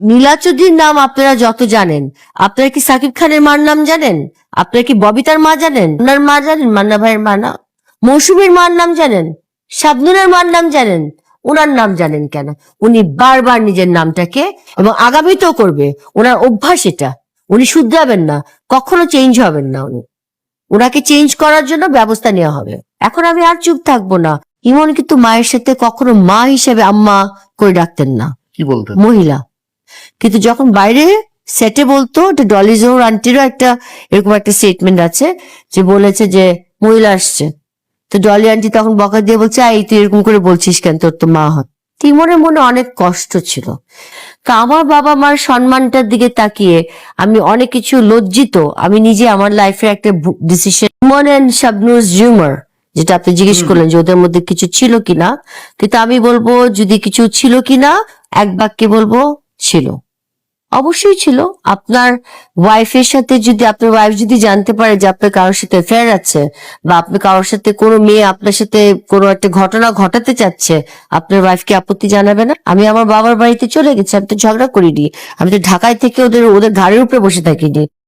নীলাচুদির নাম আপনারা যত জানেন। আপনারা কি সাকিব খানের মার নাম জানেন? আপনারা কি ববিতার মা জানেন? ওনার মা জানেন? মান্না ভাইয়ের মা না? মৌসুমীর মার নাম জানেন? শাবনুরের মার নাম জানেন? ওনার নাম জানেন কেন? উনি বারবার নিজের নামটাকে এবং আগামীতেও করবে। ওনার অভ্যাস এটা। উনি শুধরাবেন না কখনো চেঞ্জ হবেন না উনি। ওনাকে চেঞ্জ করার জন্য ব্যবস্থা নেওয়া হবে। এখন আমি আর চুপ থাকব না। ইমন কিন্তু মায়ের সাথে কখনো মা হিসেবে আম্মা করে ডাকতেন না। কি বলতেন? মহিলা। কিন্তু যখন বাইরে সেটে বলতো ওটা ডলিজোর আন্টিরও একটা এরকম একটা স্টেটমেন্ট আছে যে বলেছে যে মহিলা আসছে। তো ডলি আন্টি তখন বকা দিয়ে বলছে এই তুই এরকম করে বলছিস কেন? তোর তো মা হয়। তিমনের মনে অনেক কষ্ট ছিল। তা আমার বাবা মার সম্মানটার দিকে তাকিয়ে আমি অনেক কিছু লজ্জিত। আমি নিজে আমার লাইফের একটা ডিসিশন মন অ্যান্ড শাবনুজ জিউমার যেটা আপনি জিজ্ঞেস করলেন যে ওদের মধ্যে কিছু ছিল কিনা কিন্তু আমি বলব যদি কিছু ছিল কিনা এক বাক্যে বলব ছিল। অবশ্যই ছিল। আপনার ওয়াইফের সাথে যদি, আপনার ওয়াইফ যদি জানতে পারে যে আপনার কারোর সাথে ফেয়ার আছে বা আপনি কারোর সাথে কোনো মেয়ে আপনার সাথে কোনো একটা ঘটনা ঘটাতে চাচ্ছে, আপনার ওয়াইফকে আপত্তি জানাবে না? আমি আমার বাবার বাড়িতে চলে গেছি, আমি তো ঝগড়া করিনি। আমি তো ঢাকায় থেকে ওদের ওদের ঘাড়ের উপরে বসে থাকিনি।